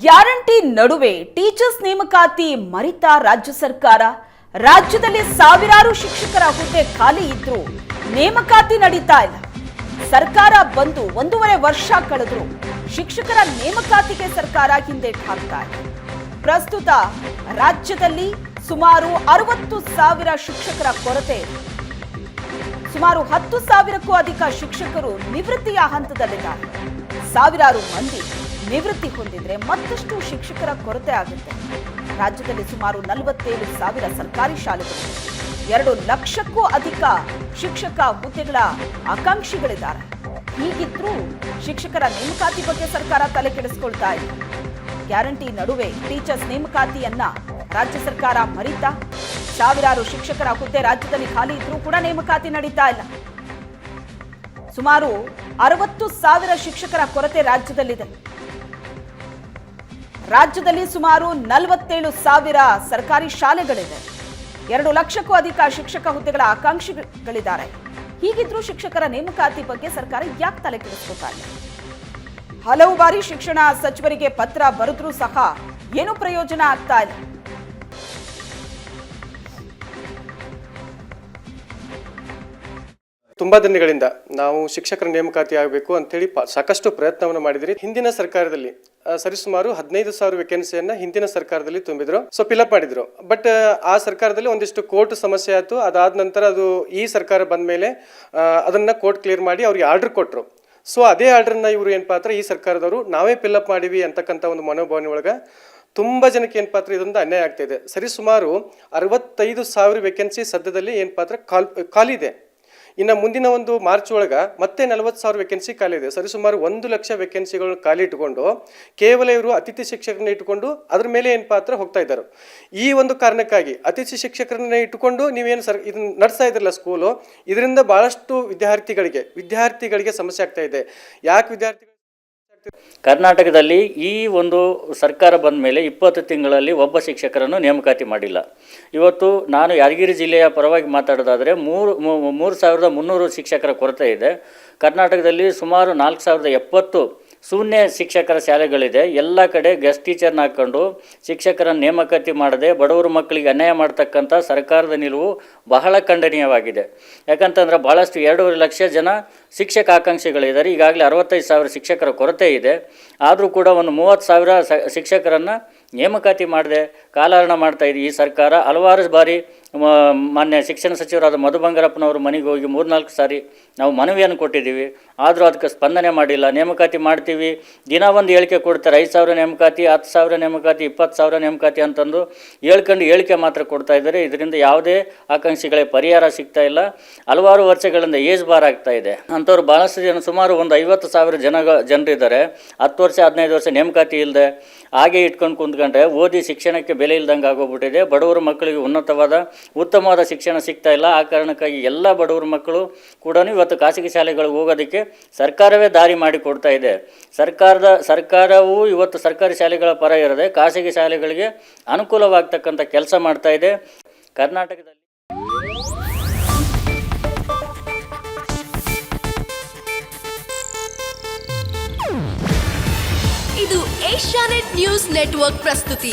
Guarantee ನಡುವೆ teachers ನೇಮಕಾತಿ ಮರಿತ ರಾಜ್ಯ ಸರ್ಕಾರ. ರಾಜ್ಯದಲ್ಲಿ ಸಾವಿರಾರು ಶಿಕ್ಷಕರ ಹುದ್ದೆ ಖಾಲಿ ಇದ್ರು ನೇಮಕಾತಿ ನಡೀತಾ ಇಲ್ಲ. ಸರ್ಕಾರ ಬಂದು ಒಂದೂವರೆ ವರ್ಷ ಕಳೆದ್ರು ಶಿಕ್ಷಕರ ನೇಮಕಾತಿಗೆ ಸರ್ಕಾರ ಹಿಂದೆ ಹಾಕ್ತಾ ಇದೆ ಪ್ರಸ್ತುತ ರಾಜ್ಯದಲ್ಲಿ ಸುಮಾರು ಅರವತ್ತು ಸಾವಿರ ಶಿಕ್ಷಕರ ಕೊರತೆ. ಸುಮಾರು ಹತ್ತು ಸಾವಿರಕ್ಕೂ ಅಧಿಕ ಶಿಕ್ಷಕರು ನಿವೃತ್ತಿಯ ಹಂತದಲ್ಲಿದ್ದಾರೆ. ಸಾವಿರಾರು ಮಂದಿ ನಿವೃತ್ತಿ ಹೊಂದಿದ್ರೆ ಮತ್ತಷ್ಟು ಶಿಕ್ಷಕರ ಕೊರತೆ ಆಗುತ್ತೆ. ರಾಜ್ಯದಲ್ಲಿ ಸುಮಾರು ನಲವತ್ತೇಳು ಸಾವಿರ ಸರ್ಕಾರಿ ಶಾಲೆಗಳು. ಎರಡು ಲಕ್ಷಕ್ಕೂ ಅಧಿಕ ಶಿಕ್ಷಕ ಹುದ್ದೆಗಳ ಆಕಾಂಕ್ಷಿಗಳಿದ್ದಾರೆ. ಹೀಗಿದ್ರೂ ಶಿಕ್ಷಕರ ನೇಮಕಾತಿ ಬಗ್ಗೆ ಸರ್ಕಾರ ತಲೆ ಕೆಡಿಸಿಕೊಳ್ತಾ ಇದೆ. ಗ್ಯಾರಂಟಿ ನಡುವೆ ಟೀಚರ್ಸ್ ನೇಮಕಾತಿಯನ್ನ ರಾಜ್ಯ ಸರ್ಕಾರ ಮರಿತಾ, ಸಾವಿರಾರು ಶಿಕ್ಷಕರ ಹುದ್ದೆ ರಾಜ್ಯದಲ್ಲಿ ಖಾಲಿ ಇದ್ರೂ ಕೂಡ ನೇಮಕಾತಿ ನಡೀತಾ ಇಲ್ಲ. ಸುಮಾರು ಅರವತ್ತು ಸಾವಿರ ಶಿಕ್ಷಕರ ಕೊರತೆ ರಾಜ್ಯದಲ್ಲಿದೆ. ರಾಜ್ಯದಲ್ಲಿ ಸುಮಾರು ನಲವತ್ತೇಳು ಸಾವಿರ ಸರ್ಕಾರಿ ಶಾಲೆಗಳಿದೆ ಎರಡು ಲಕ್ಷಕ್ಕೂ ಅಧಿಕ ಶಿಕ್ಷಕ ಹುದ್ದೆಗಳ ಆಕಾಂಕ್ಷಿಗಳಿದ್ದಾರೆ. ಹೀಗಿದ್ರೂ ಶಿಕ್ಷಕರ ನೇಮಕಾತಿ ಬಗ್ಗೆ ಸರ್ಕಾರ ಯಾಕೆ ತಲೆ ಹಲವು ಬಾರಿ ಶಿಕ್ಷಣ ಸಚಿವರಿಗೆ ಪತ್ರ ಬರೆದ್ರೂ ಸಹ ಏನು ಪ್ರಯೋಜನ ಆಗ್ತಾ ಇಲ್ಲ. ತುಂಬಾ ದಿನಗಳಿಂದ ನಾವು ಶಿಕ್ಷಕರ ನೇಮಕಾತಿ ಆಗಬೇಕು ಅಂತೇಳಿ ಪ- ಸಾಕಷ್ಟು ಪ್ರಯತ್ನವನ್ನು ಮಾಡಿದಿರಿ. ಹಿಂದಿನ ಸರ್ಕಾರದಲ್ಲಿ ಸರಿಸುಮಾರು ಹದಿನೈದು ಸಾವಿರ ವೇಕೆನ್ಸಿಯನ್ನ ಹಿಂದಿನ ಸರ್ಕಾರದಲ್ಲಿ ತುಂಬಿದ್ರು. ಸೊ ಫಿಲಪ್ ಮಾಡಿದ್ರು. ಬಟ್ ಆ ಸರ್ಕಾರದಲ್ಲಿ ಒಂದಿಷ್ಟು ಕೋರ್ಟ್ ಸಮಸ್ಯೆ ಆಯ್ತು. ಅದಾದ ನಂತರ ಅದು ಈ ಸರ್ಕಾರ ಬಂದ ಮೇಲೆ ಅದನ್ನ ಕೋರ್ಟ್ ಕ್ಲಿಯರ್ ಮಾಡಿ ಅವ್ರಿಗೆ ಆರ್ಡರ್ ಕೊಟ್ಟರು ಸೊ ಅದೇ ಆರ್ಡ್ರನ್ನ ಇವರು ಏನಪ್ಪಾ ಅಂದ್ರೆ ಈ ಸರ್ಕಾರದವರು, ನಾವೇ ಫಿಲಪ್ ಮಾಡಿವಿ ಅಂತಕ್ಕಂಥ ಒಂದು ಮನೋಭಾವನೆ ಒಳಗೆ ತುಂಬ ಜನಕ್ಕೆ ಏನಪ್ಪಾ ಅಂದ್ರೆ ಇದೊಂದು ಅನ್ಯಾಯ ಆಗ್ತಾ ಇದೆ. ಸರಿ ಸುಮಾರು ಅರವತ್ತೈದು ಸಾವಿರ ವೇಕೆನ್ಸಿ ಸದ್ಯದಲ್ಲಿ ಏನಪ್ಪಾ ಅಂದ್ರೆ ಕಾಲ್, ಖಾಲಿ ಇದೆ. ಇನ್ನು ಮುಂದಿನ ಒಂದು ಮಾರ್ಚ್ ಒಳಗೆ ಮತ್ತೆ ನಲವತ್ತು ಸಾವಿರ ವೇಕೆನ್ಸಿ ಖಾಲಿ ಇದೆ. ಸರಿಸುಮಾರು ಒಂದು ಲಕ್ಷ ವೇಕೆನ್ಸಿಗಳು ಖಾಲಿ ಇಟ್ಕೊಂಡು ಕೇವಲ ಇವರು ಅತಿಥಿ ಶಿಕ್ಷಕರನ್ನ ಇಟ್ಕೊಂಡು ಅದ್ರ ಮೇಲೆ ಏನು ಪಾತ್ರ ಹೋಗ್ತಾ ಇದ್ದಾರೆ. ಈ ಒಂದು ಕಾರಣಕ್ಕಾಗಿ ಅತಿಥಿ ಶಿಕ್ಷಕರನ್ನ ಇಟ್ಟುಕೊಂಡು ನೀವೇನು ಸರ್ ಇದನ್ನ ನಡೆಸ್ತಾ ಇದ್ರಲ್ಲ ಸ್ಕೂಲು ಇದರಿಂದ ಭಾಳಷ್ಟು ವಿದ್ಯಾರ್ಥಿಗಳಿಗೆ ವಿದ್ಯಾರ್ಥಿಗಳಿಗೆ ಸಮಸ್ಯೆ ಆಗ್ತಾ ಇದೆ. ಯಾಕೆ ವಿದ್ಯಾರ್ಥಿಗಳು ಕರ್ನಾಟಕದಲ್ಲಿ ಈ ಒಂದು ಸರ್ಕಾರ ಬಂದ ಮೇಲೆ ಇಪ್ಪತ್ತು ತಿಂಗಳಲ್ಲಿ ಒಬ್ಬ ಶಿಕ್ಷಕರನ್ನು ನೇಮಕಾತಿ ಮಾಡಿಲ್ಲ. ಇವತ್ತು ನಾನು ಯಾದಗಿರಿ ಜಿಲ್ಲೆಯ ಪರವಾಗಿ ಮಾತಾಡೋದಾದರೆ ಮೂರು ಮೂರು ಸಾವಿರದ ಮುನ್ನೂರು ಶಿಕ್ಷಕರ ಕೊರತೆ ಇದೆ. ಕರ್ನಾಟಕದಲ್ಲಿ ಸುಮಾರು ನಾಲ್ಕು ಸಾವಿರದ ಎಪ್ಪತ್ತು ಶೂನ್ಯ ಶಿಕ್ಷಕರ ಶಾಲೆಗಳಿದೆ. ಎಲ್ಲ ಕಡೆ ಗೆಸ್ಟ್ ಟೀಚರ್ನ ಹಾಕ್ಕೊಂಡು ಶಿಕ್ಷಕರ ನೇಮಕಾತಿ ಮಾಡದೆ ಬಡವರು ಮಕ್ಕಳಿಗೆ ಅನ್ಯಾಯ ಮಾಡ್ತಕ್ಕಂಥ ಸರ್ಕಾರದ ನಿಲುವು ಬಹಳ ಖಂಡನೀಯವಾಗಿದೆ. ಯಾಕಂತಂದ್ರೆ ಭಾಳಷ್ಟು ಎರಡೂವರೆ ಲಕ್ಷ ಜನ ಶಿಕ್ಷಕ ಆಕಾಂಕ್ಷಿಗಳಿದ್ದಾರೆ. ಈಗಾಗಲೇ ಅರವತ್ತೈದು ಸಾವಿರ ಶಿಕ್ಷಕರ ಕೊರತೆ ಇದೆ. ಆದರೂ ಕೂಡ ಒಂದು ಮೂವತ್ತು ಸಾವಿರ ಶಿಕ್ಷಕರನ್ನು ನೇಮಕಾತಿ ಮಾಡದೆ ಕಾಲಹರಣ ಮಾಡ್ತಾ ಇದೆ ಈ ಸರ್ಕಾರ. ಹಲವಾರು ಬಾರಿ ಮಾನ್ಯ ಶಿಕ್ಷಣ ಸಚಿವರಾದ ಮಧು ಬಂಗಾರಪ್ಪನವರು ಮನೆಗೆ ಹೋಗಿ ಮೂರ್ನಾಲ್ಕು ಸಾರಿ ನಾವು ಮನವಿಯನ್ನು ಕೊಟ್ಟಿದ್ದೀವಿ. ಆದರೂ ಅದಕ್ಕೆ ಸ್ಪಂದನೆ ಮಾಡಿಲ್ಲ. ನೇಮಕಾತಿ ಮಾಡ್ತೀವಿ. ದಿನ ಒಂದು ಹೇಳಿಕೆ ಕೊಡ್ತಾರೆ. ಐದು ಸಾವಿರ ನೇಮಕಾತಿ, ಹತ್ತು ಸಾವಿರ ನೇಮಕಾತಿ, ಇಪ್ಪತ್ತು ಸಾವಿರ ನೇಮಕಾತಿ ಅಂತಂದು ಹೇಳ್ಕೊಂಡು ಹೇಳಿಕೆ ಮಾತ್ರ ಕೊಡ್ತಾ ಇದ್ದಾರೆ. ಇದರಿಂದ ಯಾವುದೇ ಆಕಾಂಕ್ಷಿಗಳಿಗೆ ಪರಿಹಾರ ಸಿಗ್ತಾ ಇಲ್ಲ. ಹಲವಾರು ವರ್ಷಗಳಿಂದ ಏಜ್ ಬಾರ್ ಆಗ್ತಾ ಇದೆ. ಅಂಥವ್ರು ಭಾಳಷ್ಟು ಜನ, ಸುಮಾರು ಒಂದು ಐವತ್ತು ಸಾವಿರ ಜನ ಜನರಿದ್ದಾರೆ. ಹತ್ತು ವರ್ಷ, ಹದಿನೈದು ವರ್ಷ ನೇಮಕಾತಿ ಇಲ್ಲದೆ ಹಾಗೆ ಇಟ್ಕೊಂಡು ಕುಂತ್ಕೊಂಡ್ರೆ ಓದಿ ಶಿಕ್ಷಣಕ್ಕೆ ಬೆಲೆ ಇಲ್ದಂಗೆ ಆಗೋಗ್ಬಿಟ್ಟಿದೆ. ಬಡವರು ಮಕ್ಕಳಿಗೆ ಉನ್ನತವಾದ ಉತ್ತಮವಾದ ಶಿಕ್ಷಣ ಸಿಗ್ತಾ ಇಲ್ಲ. ಆ ಕಾರಣಕ್ಕಾಗಿ ಎಲ್ಲ ಬಡವರ ಮಕ್ಕಳು ಕೂಡ ಇವತ್ತು ಖಾಸಗಿ ಶಾಲೆಗಳಿಗೆ ಹೋಗೋದಕ್ಕೆ ಸರ್ಕಾರವೇ ದಾರಿ ಮಾಡಿಕೊಡ್ತಾ ಇದೆ. ಸರ್ಕಾರದ, ಸರ್ಕಾರವು ಇವತ್ತು ಸರ್ಕಾರಿ ಶಾಲೆಗಳ ಪರ ಇರದೆ ಖಾಸಗಿ ಶಾಲೆಗಳಿಗೆ ಅನುಕೂಲವಾಗ್ತಕ್ಕಂಥ ಕೆಲಸ ಮಾಡ್ತಾ ಇದೆ. ಕರ್ನಾಟಕದಲ್ಲಿ ಇದು ಏಷ್ಯಾನೆಟ್ ನ್ಯೂಸ್ ನೆಟ್ವರ್ಕ್ ಪ್ರಸ್ತುತಿ.